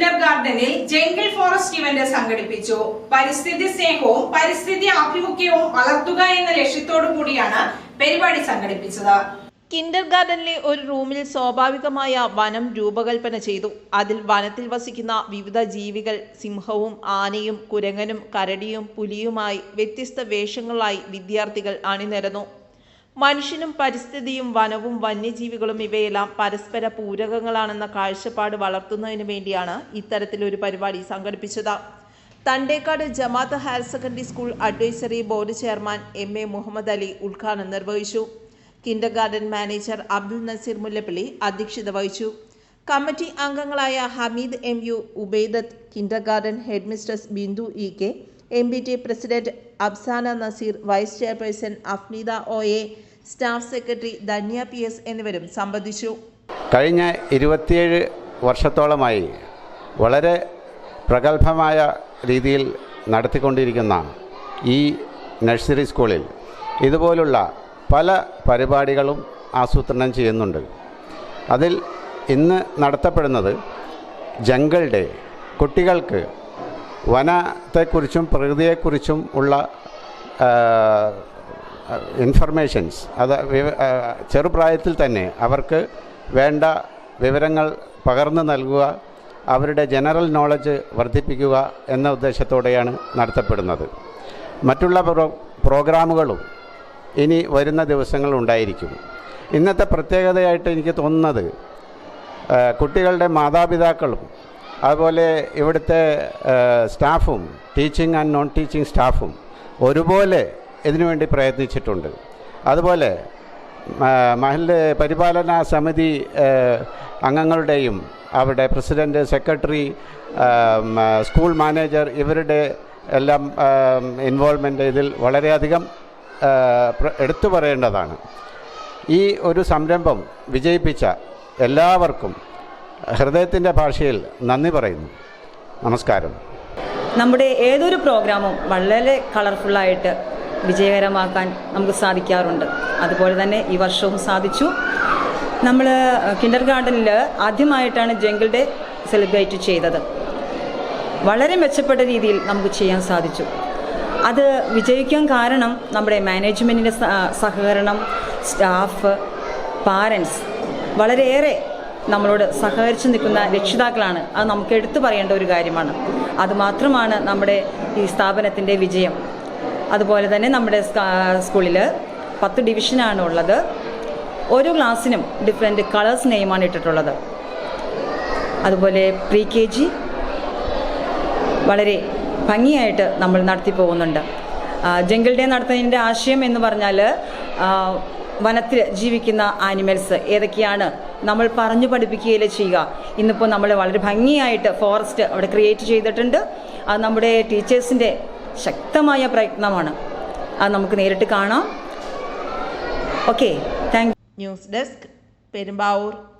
Kinder ഗാർഡനിൽ jungle forest event സംഘടിപ്പിച്ചു. പരിസ്ഥിതി സ്നേഹവും പരിസ്ഥിതി ആഭിമുഖ്യവും വളർത്തുക എന്ന ലക്ഷ്യത്തോടു കൂടിയാണ് പരിപാടി സംഘടിപ്പിച്ചത്. കിൻഡർ ഗാർഡനിലെ ഒരു റൂമിൽ സ്വാഭാവികമായ വനം രൂപകൽപ്പന ചെയ്തു. അതിൽ വനത്തിൽ വസിക്കുന്ന വിവിധ ജീവികൾ സിംഹവും ആനയും കുരങ്ങനും കരടിയും പുലിയുമായി വ്യത്യസ്ത വേഷങ്ങളായി വിദ്യാർത്ഥികൾ അണിനിരന്നു. മനുഷ്യനും പരിസ്ഥിതിയും വനവും വന്യജീവികളും ഇവയെല്ലാം പരസ്പര പൂരകങ്ങളാണെന്ന കാഴ്ചപ്പാട് വളർത്തുന്നതിന് വേണ്ടിയാണ് ഇത്തരത്തിലൊരു പരിപാടി സംഘടിപ്പിച്ചത്. Thandekkad Jamaath higher secondary school advisory board chairman M A Muhammad Ali ഉദ്ഘാടനം നിർവഹിച്ചു. Kindergarten manager Abdul Naseer Mullappally അധ്യക്ഷത വഹിച്ചു. കമ്മിറ്റി അംഗങ്ങളായ Hameed M U Ubaidath kindergarten headmistress Bindu E K M B T president Absana Naseer vice chairperson Afneeda O A staff secretary Dhanya P S എന്നിവരും സംബന്ധിച്ചു. കഴിഞ്ഞ ഇരുപത്തിയേഴ് വർഷത്തോളമായി വളരെ പ്രഗത്ഭമായ രീതിയിൽ നടത്തിക്കൊണ്ടിരിക്കുന്ന ഈ നഴ്സറി സ്കൂളിൽ ഇതുപോലുള്ള പല പരിപാടികളും ആസൂത്രണം ചെയ്യുന്നുണ്ട്. അതിൽ ഇന്ന് നടത്തപ്പെടുന്നത് ജംഗിൾ ഡേ കുട്ടികൾക്ക് വനത്തെക്കുറിച്ചും പ്രകൃതിയെക്കുറിച്ചും ഉള്ള ഇൻഫർമേഷൻസ് അത് ചെറുപ്രായത്തിൽ തന്നെ അവർക്ക് വേണ്ട വിവരങ്ങൾ പകർന്നു നൽകുക അവരുടെ ജനറൽ നോളജ് വർദ്ധിപ്പിക്കുക എന്ന ഉദ്ദേശത്തോടെയാണ് നടത്തപ്പെടുന്നത്. മറ്റുള്ള പ്രോ പ്രോഗ്രാമുകളും ഇനി വരുന്ന ദിവസങ്ങൾ ഉണ്ടായിരിക്കും. ഇന്നത്തെ പ്രത്യേകതയായിട്ട് എനിക്ക് തോന്നുന്നത് കുട്ടികളുടെ മാതാപിതാക്കളും അതുപോലെ ഇവിടുത്തെ സ്റ്റാഫും ടീച്ചിങ് ആൻഡ് നോൺ ടീച്ചിങ് സ്റ്റാഫും ഒരുപോലെ ഇതിനുവേണ്ടി പ്രയത്നിച്ചിട്ടുണ്ട്. അതുപോലെ മഹല്ല് പരിപാലന സമിതി അംഗങ്ങളുടെയും അവിടെ പ്രസിഡന്റ് സെക്രട്ടറി സ്കൂൾ മാനേജർ ഇവരുടെ എല്ലാം ഇൻവോൾവ്മെന്റ് ഇതിൽ വളരെയധികം എടുത്തു പറയേണ്ടതാണ്. ഈ ഒരു സംരംഭം വിജയിപ്പിച്ച എല്ലാവർക്കും ഹൃദയത്തിന്റെ ഭാഷയിൽ നന്ദി പറയുന്നു. നമസ്കാരം. നമ്മുടെ ഏതൊരു പ്രോഗ്രാമും വളരെ കളർഫുള്ളായിട്ട് വിജയകരമാക്കാൻ നമുക്ക് സാധിക്കാറുണ്ട്. അതുപോലെ തന്നെ ഈ വർഷവും സാധിച്ചു. നമ്മൾ കിൻഡർ ഗാർഡനിൽ ആദ്യമായിട്ടാണ് ജംഗിൾ ഡേ സെലിബ്രേറ്റ് ചെയ്തത്. വളരെ മെച്ചപ്പെട്ട രീതിയിൽ നമുക്ക് ചെയ്യാൻ സാധിച്ചു. അത് വിജയിക്കാൻ കാരണം നമ്മുടെ മാനേജ്മെന്റിന്റെ സഹകരണം സ്റ്റാഫ് പാരൻസ് വളരെയേറെ നമ്മളോട് സഹകരിച്ചു നിൽക്കുന്ന രക്ഷിതാക്കളാണ്. അത് നമുക്ക് എടുത്തു പറയേണ്ട ഒരു കാര്യമാണ്. അതുമാത്രമാണ് നമ്മുടെ ഈ സ്ഥാപനത്തിന്റെ വിജയം. അതുപോലെ തന്നെ നമ്മുടെ സ്കൂളിൽ പത്ത് ഡിവിഷനാണ് ഉള്ളത്. ഓരോ ക്ലാസ്സിനും ഡിഫറെന്റ് കളേഴ്സ് നെയിമാണ് ഇട്ടിട്ടുള്ളത്. അതുപോലെ പ്രീ കെ ജി വളരെ ഭംഗിയായിട്ട് നമ്മൾ നടത്തി പോകുന്നുണ്ട്. ജംഗിൾ ഡേ നടത്തുന്നതിന്റെ ആശയം എന്ന് പറഞ്ഞാൽ വനത്തിൽ ജീവിക്കുന്ന ആനിമൽസ് ഏതൊക്കെയാണ് നമ്മൾ പറഞ്ഞു പഠിപ്പിക്കുകയല്ലേ ചെയ്യുക. ഇന്നിപ്പോൾ നമ്മൾ വളരെ ഭംഗിയായിട്ട് ഫോറസ്റ്റ് അവിടെ ക്രിയേറ്റ് ചെയ്തിട്ടുണ്ട്. അത് നമ്മുടെ ടീച്ചേഴ്സിന്റെ ശക്തമായ പ്രയത്നമാണ്. അത് നമുക്ക് നേരിട്ട് കാണാം. Okay thank news desk Perumbavoor